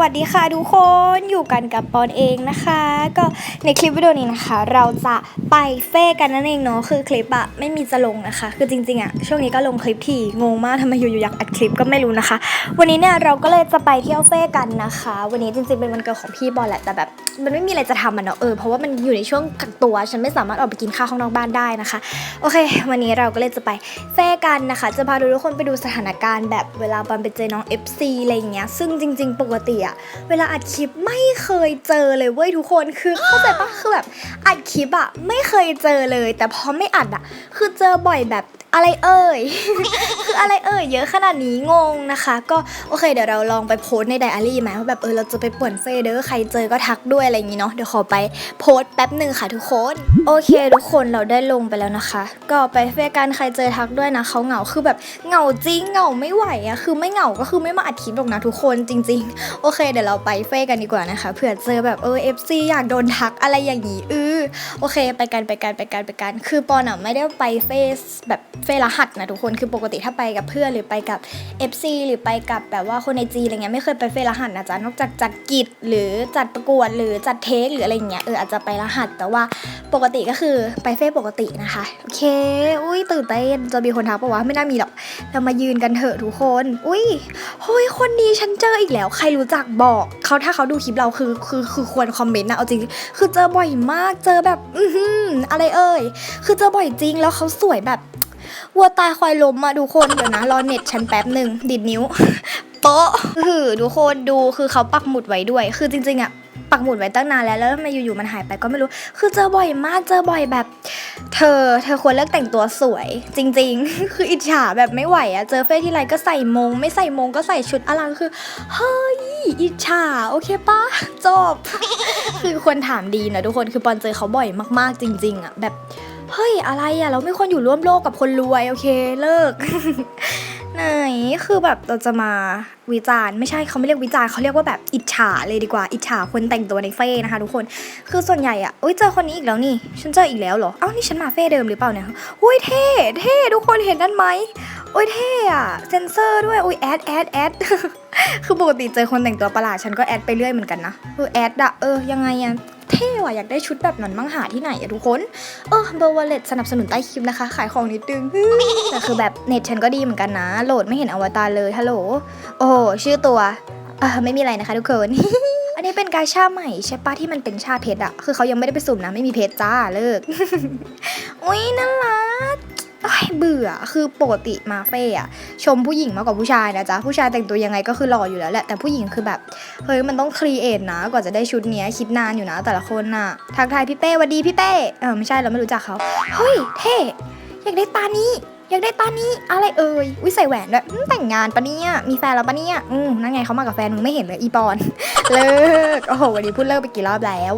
วัสดีค่ะทุกคนอยู่กันกับปอนเองนะคะ ก็ในคลิปวิดีโอนี้นะคะ เราจะไปเฟ่กันนั่นเองเนาะคือคลิปอะไม่มีจะลงนะคะ คือจริงๆอะช่วงนี้ก็ลงคลิปที่งงมากทำไมอยู่ๆอยากอัดคลิปก็ไม่รู้นะคะ วันนี้เนี่ยเราก็เลยจะไปเที่ยวเฟ่กันนะคะ วันนี้จริงๆเป็นวันเกิดของพี่บอลแหละแต่แบบ มันไม่มีอะไรจะทำอะเนาะเออเพราะว่ามันอยู่ในช่วงกักตัว ฉันไม่สามารถออกไปกินข้าวข้างนอกบ้านได้นะคะ โอเค วันนี้เราก็เลยจะไปเฟ่กันนะคะ จะพาทุกคนไปดูสถานการณ์แบบเวลาบอลไปเจอน้อง FC อะไรอย่างเงี้ยซึ่งจริง ๆ ปกติอะเวลาอัดคลิปไม่เคยเจอเลยเว้ยทุกคนคือเข้าใจปะคือแบบอัดคลิปอะไม่เคยเจอเลย แต่พอไม่อัดอะคือเจอบ่อยแบบอะไรเอ่ย คืออะไรเอ่ยเยอะขนาดนี้งงนะคะ ก็โอเคเดี๋ยวเราลองไปโพสต์ในไดอารี่ไหมว่าแบบเออเราจะไปป่วนเฟซเด้อใครเจอก็ทักด้วยอะไรอย่างงี้เนาะเดี๋ยวขอไปโพสต์แป๊บหนึ่งค่ะทุกคน โอเค ทุกคนเราได้ลงไปแล้วนะคะ ก็ไปเฟซกันใครเจอทักด้วยนะเขาเหงาคือแบบเหงาจริงเหงาไม่ไหวอะคือไม่เหงาก็คือไม่มาอัดคลิปหรอกนะทุกคนจริง ๆ โอเคเดี๋ยวเราไปเฟซกันดีกว่านะคะเผื่อเจอแบบเออ FC อยากโดนทักอะไรอย่างงี้เออโอเค ไปกันไปกันไปกันไปกันคือปอนอะไม่ได้ไปเฟซแบบเฟซรหัสนะทุกคนคือปกติถ้าไปกับเพื่อนหรือไปกับ FC หรือไปกับแบบว่าคนในจีอะไรเงี้ยไม่เคยไปเฟซรหัสนะจ๊ะนอกจากจัดกิจหรือจัดประกวดหรือจัดเทคหรืออะไรเงี้ยเอออาจจะไปรหัส แต่ว่าปกติก็คือไปเฟซปกตินะคะโอเค อุ้ยตื่นเต้นจะมีคนทักปะวะไม่น่ามีหรอกเรามายืนกันเถอะทุกคน อุ้ยเฮ้ยคนนี้ฉันเจออีกแล้ว ใครรู้จักบอกเขาถ้าเขาดูคลิปเราคือคือคือควรคอมเมนต์นะเอาจริงคือเจอบ่อยมากเจอแบบอืออะไรเอ่ยคือเจอบ่อยจริงแล้วเขาสวยแบบวัวตายควายล้มมาทุกคนเดี๋ยวนะรอเน็ตฉันแป๊บหนึ่งดิดนิ้วโป๊ะคือทุกคนดูคือเขาปักหมุดไว้ด้วย คือจริงๆอะปักหมุดไว้ตั้งนานแล้วแล้วทำไมอยู่ๆมันหายไปก็ไม่รู้ คือเจอบ่อยมากเจอบ่อยแบบ เธอ เธอควรเลิกแต่งตัวสวย จริง ๆ คืออิจฉาแบบไม่ไหวอะเจอเฟซที่ไรก็ใส่มง ไม่ใส่มงก็ใส่ชุดอลังคือเฮ้ย อิจฉาโอเคปะจบ คือควรถามดีนะทุกคนคือปอนเจอเขาบ่อยมากๆจริง ๆอะแบบเฮ้ยอะไรอะเราไม่ควรอยู่ร่วมโลกกับคนรวย โอเคเลิก ไหนคือแบบเราจะมาวิจารณ์ไม่ใช่เขาไม่เรียกวิจารณ์เขาเรียกว่าแบบอิจฉาเลยดีกว่าอิจฉาคนแต่งตัวในเฟ่นะคะทุกคนคือส่วนใหญ่อะอุ้ยเจอคนนี้อีกแล้วนี่ ฉันเจออีกแล้วเหรอเอ้านี่ฉันมาเฟ่เดิมหรือเปล่าเนี่ยอุ้ยเท่เท่ทุกคนเห็นนั่นไหมอุ้ยเท่อะเซนเซอร์ด้วยอุ้ยแอดแอดแอดคือปกติเจอคนแต่งตัวประหลาดฉันก็แอดไปเรื่อยเหมือนกันนะคือแอดอะเออยังไงอะ เท่ว่ะอยากได้ชุดแบบนั้นมั่งหาที่ไหนอะทุกคน เออเบอร์วอลเล็ตสนับสนุนใต้คลิปนะคะ ขายของนิดนึงแต่คือแบบเน็ตฉันก็ดีเหมือนกันนะ โหลดไม่เห็นอวตารเลยฮัลโหลโอ้ชื่อตัวเออไม่มีอะไรนะคะทุกคนอันนี้เป็นกาชาใหม่ใช่ปะที่มันเป็นชาเพชรอะคือเขายังไม่ได้ไปสุ่มนะไม่มีเพชรจ้าเลิกอุ้ยน่ารัก เบื่อคือปกติมาเฟ่อะชมผู้หญิงมากกว่าผู้ชายนะจ๊ะผู้ชายแต่งตัวยังไงก็คือหล่ออยู่แล้วแหละแต่ผู้หญิงคือแบบเฮ้ยมันต้องครีเอทนะกว่าจะได้ชุดเนี้ยคิดนานอยู่นะ แต่ละคนน่ะทักทายพี่เป้หวัสดีพี่เป้เออไม่ใช่เราไม่รู้จักเขาเฮ้ยเท่อยากได้ตานี้อยากได้ตานี้อะไรเอ่ยวิใส่แหวนด้วยแต่งงานปะเนี่ยมีแฟนแล้วปะเนี่ยอืมนั่นไงเขามากับแฟนมึงไม่เห็นเลยอีปอน เลิกโอ้โหวันนี้พูดเลิกไปกี่รอบแล้ว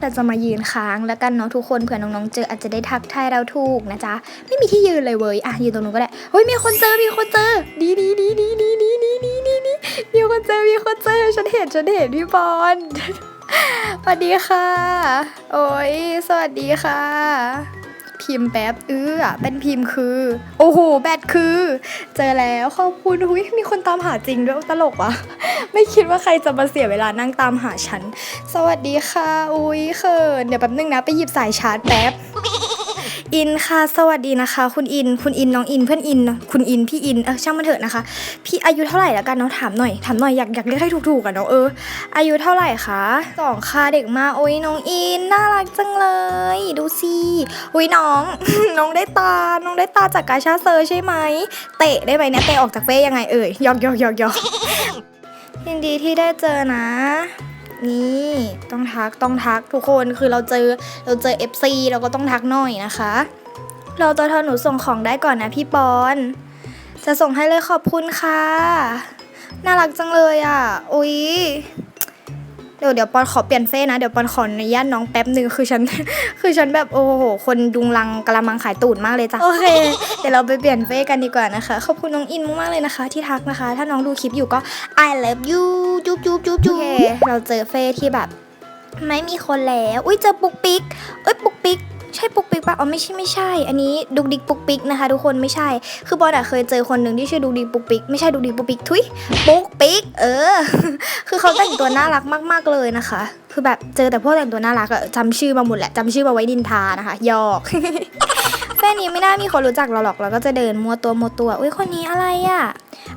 เราจะมายืนค้างแล้วกันเนาะทุกคนเผื่อน้องๆเจออาจจะได้ทักทายเราถูกนะจ๊ะไม่มีที่ยืนเลยเว้ยอะยืนตรงนู้นก็ได้เฮ้ยมีคนเจอมีคนเจอ ดีดีดีดีดีดีดีดีดีดีมีคนเจอมีคนเจอฉันเห็นฉันเห็นพี่บอลสวัสดีค่ะ โอ้ยสวัสดีค่ะ พิมพ์แป๊บเอื้อเป็นพิมพ์คือ โอ้โห แบตคือ เจอแล้วขอบคุณหุยมีคนตามหาจริงด้วยตลกวะไม่คิดว่าใครจะมาเสียเวลานั่งตามหาฉัน สวัสดีค่ะ อุ้ยเขินเดี๋ยวแป๊บนึงนะ ไปหยิบสายชาร์จแป๊บ อินค่ะ สวัสดีนะคะ คุณอิน คุณอินน้องอินเพื่อนอิน คุณอินพี่อินเออช่างมันเถอะนะคะ พี่อายุเท่าไหร่แล้วกันเนาะถามหน่อยถามหน่อยอยากอยากเรียกให้ถูกๆกันเนาะเอออายุเท่าไหร่คะสองค่ะเด็กมาโอ้ยน้องอินน่ารักจังเลย ดูสิอุ้ยน้อง น้องได้ตา น้องได้ตาจากกาชาเซอร์ใช่ไหมเตะได้ไหมเนี่ยเตะออกจากเฟ่ยังไงเอ่ยยอกยอกยอกยอกยินดีที่ได้เจอนะ นี่ต้องทักต้องทักทุกคนคือเราเจอเราเจอ FC เราก็ต้องทักหน่อยนะคะ เราตัวเธอหนูส่งของได้ก่อนนะพี่ปอน จะส่งให้เลยขอบคุณค่ะ น่ารักจังเลยอะ อุ๊ย เดี๋ยวเดี๋ยวปอนขอเปลี่ยนเฟซนะ เดี๋ยวปอนขออนุญาตน้องแป๊บหนึ่งคือฉัน คือฉันแบบโอ้โห คนดุงลังกะละมังขายตูดมากเลยจ้ะ โอเค เดี๋ยวเราไปเปลี่ยนเฟซกันดีกว่านะคะ ขอบคุณน้องอินมากๆเลยนะคะ ที่ทักนะคะ ถ้าน้องดูคลิปอยู่ก็ I love you จุ๊บจุ๊บจุ๊บจุ๊บโอเคเราเจอเฟซที่แบบ ไม่มีคนแล้ว อุ้ยเจอปุกปิกเอ้ยปุกปิก ใช่ปุกปิกปะอ๋อไม่ใช่ไม่ใช่ อันนี้ดุกดิกปุกปิกนะคะ ทุกคนไม่ใช่ คือปอนอะเคยเจอคนหนึ่งที่ชื่อดุกดิกปุกปิกไม่ใช่ดุกดิกปุกปิกทุยปุกปิกเออ คือเขาแต่งตัวน่ารักมาก ๆเลยนะคะ คือแบบเจอแต่พวกแต่งตัวน่ารักอะจำชื่อมาหมดแหละจำชื่อมาไว้ดินทานะคะยอกแค่นี้ไม่น่ามีคนรู้จักเราหรอกเราก็จะเดินมัวตัวมัวตัวอุ้ยคนนี้อะไรอะ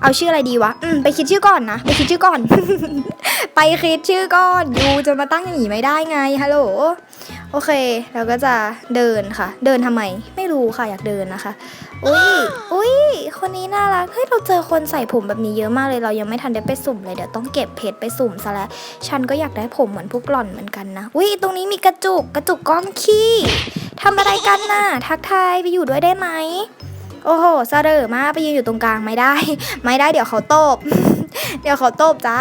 เอาชื่ออะไรดีวะอืมไปคิดชื่อก่อนนะไปคิดชื่อก่อน ไปคิดชื่อก่อนยูจะมาตั้งอย่างนี้ไม่ได้ไงฮัลโหล โอเค เราก็จะเดินค่ะ เดินทำไม ไม่รู้ค่ะ อยากเดินนะคะ อุ้ยอุ้ยคนนี้น่ารัก เฮ้ย เราเจอคนใส่ผมแบบนี้เยอะมากเลย เรายังไม่ทันได้ไปสุ่มเลย เดี๋ยวต้องเก็บเพชรไปสุ่มซะแล้ว ฉันก็อยากได้ผมเหมือนพวกหล่อนเหมือนกันนะ อุ้ย ตรงนี้มีกระจุก กระจุกก้อนขี้ทำอะไรกันน่ะ ทักทายไปอยู่ด้วยได้ไหม โอ้โหซาเดอร์มาไปยืนอยู่ตรงกลางไม่ได้ ไม่ได้เดี๋ยวเขาตบ เดี๋ยวเขาตบจ้า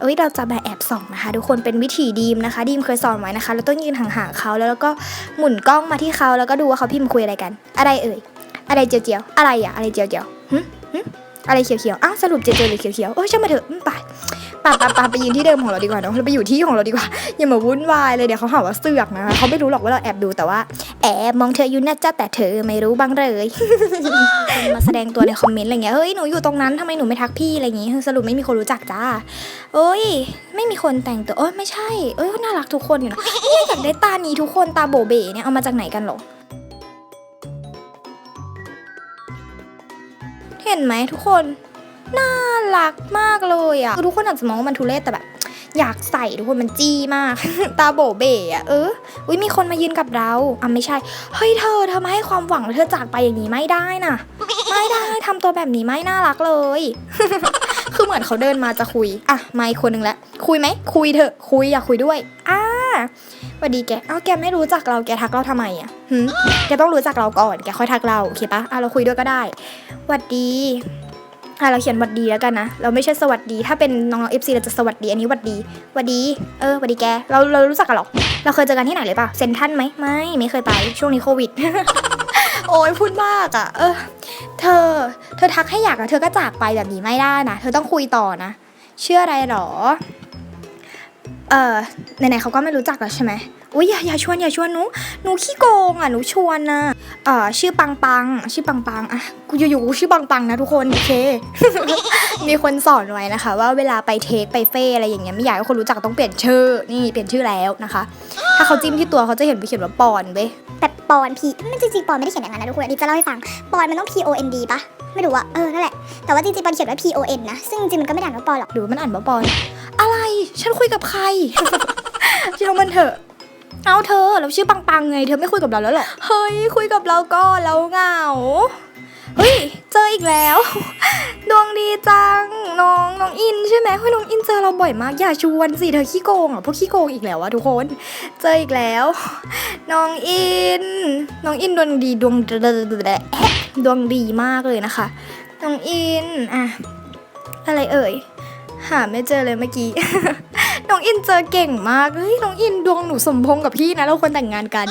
เอ้ยเราจะแบบแอบส่องนะคะ ทุกคนเป็นวิธีดีมนะคะ ดีมเคยสอนไว้นะคะเราต้องยืนห่างๆเขาแล้วแล้วก็หมุนกล้องมาที่เขาแล้วก็ดูว่าเขาพิมพ์คุยอะไรกัน อะไรเอ่ยอะไรเจียวเจียวๆอะไรอะอะไรเจียวเจียวๆหึหึอะไรเขียวเขียวๆอ้าวสรุปเจียวเจียวหรือเขียวเขียวๆโอ้ยช่างมาเถอะไป ปาปาปาไปยืนที่เดิมของเราดีกว่าเนอะเราไปอยู่ที่ของเราดีกว่า อย่ามาวุ่นวายเลยเดี๋ยวเขาหาว่าเสือกนะคะเขาไม่รู้หรอกว่าเราแอบดูแต่ว่า แอบมองเธออยู่นะจ๊ะแต่เธอไม่รู้บ้างเลยมาแสดงตัวในคอมเมนต์อะไรเงี้ยเฮ้ยหนูอยู่ตรงนั้นทำไมหนูไม่ทักพี่อะไรอย่างงี้สรุปไม่มีคนรู้จักจ้าเอ้ยไม่มีคนแต่งตัวเอ้ยไม่ใช่เอ้ยน่ารักทุกคนอยู่นะเนี่ยอยากได้ตานี้ทุกคนตาโบเบเนี่ยเอามาจากไหนกันหรอเห็นไหมทุกคน น่ารักมากเลยอะคือทุกคนอาจจะมองว่ามันทุเรศแต่แบบ อยากใส่ทุกคนมันจี้มาก ตาโบเบอะเอออุ้ยมีคนมายืนกับเราอะไม่ใช่เฮ้ยเธอเธอมาให้ความหวังแล้วเธอจากไปอย่างนี้ไม่ได้น่ะไม่ได้ทำตัวแบบนี้ไม่น่ารักเลย คือเหมือนเขาเดินมาจะคุยอะมาอีกคนหนึ่งแล้วคุยไหมคุยเถอะคุยอยากคุยด้วยอ่าวัสดีแก เอ้าแกไม่รู้จักเรา แกทักเราทำไมอะหืมแกต้องรู้จักเราก่อน แกค่อยทักเรา โอเคปะอะเราคุยด้วยก็ได้สวัสดี อะเราเขียนหวัดดีแล้วกันนะ เราไม่ใช่สวัสดี ถ้าเป็นน้องๆ FC เราจะสวัสดี อันนี้หวัดดีหวัดดี เออหวัดดีแก เราเรารู้จักกันหรอ เราเคยเจอกันที่ไหนเลยป่ะเซนทันไหมไม่ ไม่เคยไป ช่วงนี้โควิด โอ้ยพูดมากอะ เออ เธอ เธอทักให้อยากอะเธอก็จากไปแบบนี้ไม่ได้นะ เธอต้องคุยต่อนะ เชื่ออะไรหรอ เออไหนๆเขาก็ไม่รู้จักแล้วใช่ไหม อุ้ยอย่าอย่าชวนอย่าชวนหนูหนูขี้โกงอะหนูชวนนะเอ่อชื่อปังปังชื่อปังปังอะกูอยู่ๆกูชื่อปังปังนะทุกคนโอเคมีคนสอนไว้นะคะ ว่าเวลาไปเทคไปเฟอะไรอย่างเงี้ยไม่อยากให้คนรู้จักต้องเปลี่ยนชื่อนี่เปลี่ยนชื่อแล้วนะคะ ถ้าเขาจิ้มที่ตัวเขาจะเห็นไปเขียนว่าปอนเว้ยแต่ปอนพีไม่จริงๆปอนไม่ได้เขียนอย่างนั้นนะทุกคนอันนี้จะเล่าให้ฟังปอนมันต้อง P O N D ปะไม่รู้อะเออนั่นแหละแต่ว่าจริงๆปอนเขียนว่า P O N นะซึ่งจริงๆมันก็ไม่ได้อ่านว่าปอนหรอกหรือมันอ่านว่าปอน อะไรฉันคุยกับใครช่างมันเถอะ เอาเธอเราชื่อปังปังไงเธอไม่คุยกับเราแล้วเหรอเฮ้ยคุยกับเราก็เราเหงาเฮ้ยเจออีกแล้ว ดวงดีจังน้องน้องอินใช่ไหมเฮ้ยน้องอินเจอเราบ่อยมากอย่าชวนสิเธอขี้โกงอะพวกขี้โกงอีกแล้วอะทุกคน เจออีกแล้ว น้องอิน น้องอินดวงดีดวงดวงดีมากเลยนะคะ น้องอินอะอะไรเอ่ยหาไม่เจอเลยเมื่อกี้ น้องอินเจอเก่งมากเฮ้ยน้องอินดวงหนูสมพงษ์กับพี่นะเราควรแต่งงานกัน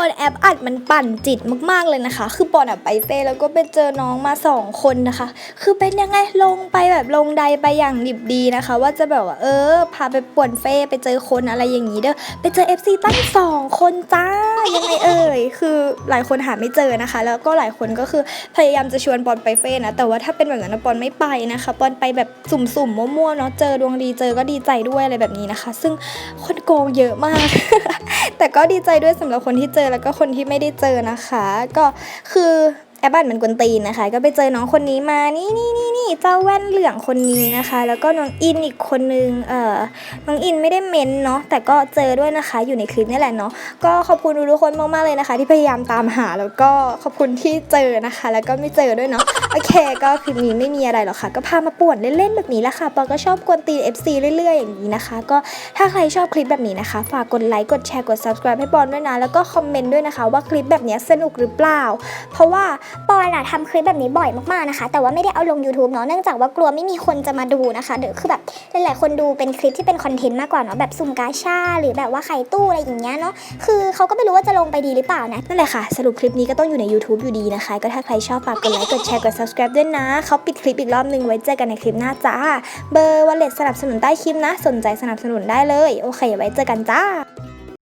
อนแอปอัดมันปั่นจิตมากๆเลยนะคะ คือปอนอะไปเต้แล้วก็ไปเจอน้องมาสองคนนะคะ คือเป็นยังไงลงไปแบบลงใดไปอย่างดิบดีนะคะ ว่าจะแบบว่าเออ พาไปป่วนเฟ่ไปเจอคนอะไรอย่างนี้เด้อไปเจอ FC ตั้งสองคนจ้ายังไงเอ่ยคือหลายคนหาไม่เจอนะคะ แล้วก็หลายคนก็คือพยายามจะชวนปอนไปเฟ่นะแต่ว่าถ้าเป็นแบบนั้นปอนไม่ไปนะคะปอนไปแบบสุ่มๆมั่วๆเนาะเจอดวงดีเจอก็ดีใจด้วยอะไรแบบนี้นะคะ ซึ่งคนโกงเยอะมาก แต่ก็ดีใจด้วยสำหรับคนที่เจอแล้วก็คนที่ไม่ได้เจอนะคะ ก็คือ แอปบันมันกวนตีนนะคะ ก็ไปเจอน้องคนนี้มา นี่นี่นี่นี่เจ้าแว่นเหลืองคนนี้นะคะ แล้วก็น้องอินอีกคนนึง เอ่อ น้องอินไม่ได้เม้นเนาะ แต่ก็เจอด้วยนะคะ อยู่ในคลิปนี่แหละเนาะ ก็ขอบคุณทุกๆคนมากๆเลยนะคะ ที่พยายามตามหา แล้วก็ขอบคุณที่เจอนะคะ แล้วก็ไม่เจอด้วยเนาะ โอเค ก็คลิปนี้ไม่มีอะไรหรอกค่ะ ก็พามาป่วนเล่นๆแบบนี้แหละค่ะ ปอก็ชอบกวนตีน FC เรื่อยๆ อย่างนี้นะคะ ก็ถ้าใครชอบคลิปแบบนี้นะคะ ฝากกดไลค์ กดแชร์ กด subscribe ให้ปอนด้วยนะ แล้วก็คอมเมนต์ด้วยนะคะ ว่าคลิปแบบนี้สนุกหรือเปล่า เพราะว่าปอนอะทำคลิปแบบนี้บ่อยมากๆนะคะ แต่ว่าไม่ได้เอาลง YouTube เนาะเนื่องจากว่ากลัวไม่มีคนจะมาดูนะคะเดี๋ยวคือแบบหลายๆคนดูเป็นคลิปที่เป็นคอนเทนต์มากกว่าเนาะแบบสุ่มกาชา หรือแบบว่าไข่ตู้อะไรอย่างเงี้ยเนาะคือเขาก็ไม่รู้ว่าจะลงไปดีหรือเปล่านะนั่นแหละค่ะ สรุปคลิปนี้ก็ต้องอยู่ใน YouTube อยู่ดีนะคะ ก็ถ้าใครชอบฝากกดไลค์กดแชร์กด subscribe ด้วยนะเขาปิดคลิปอีกรอบนึงไว้เจอกันในคลิปหน้าจ้าเบอร์วอลเล็ตสนับสนุนใต้คลิปนะ สนใจสนับสนุนได้เลยโอเคไว้เจอกันจ้า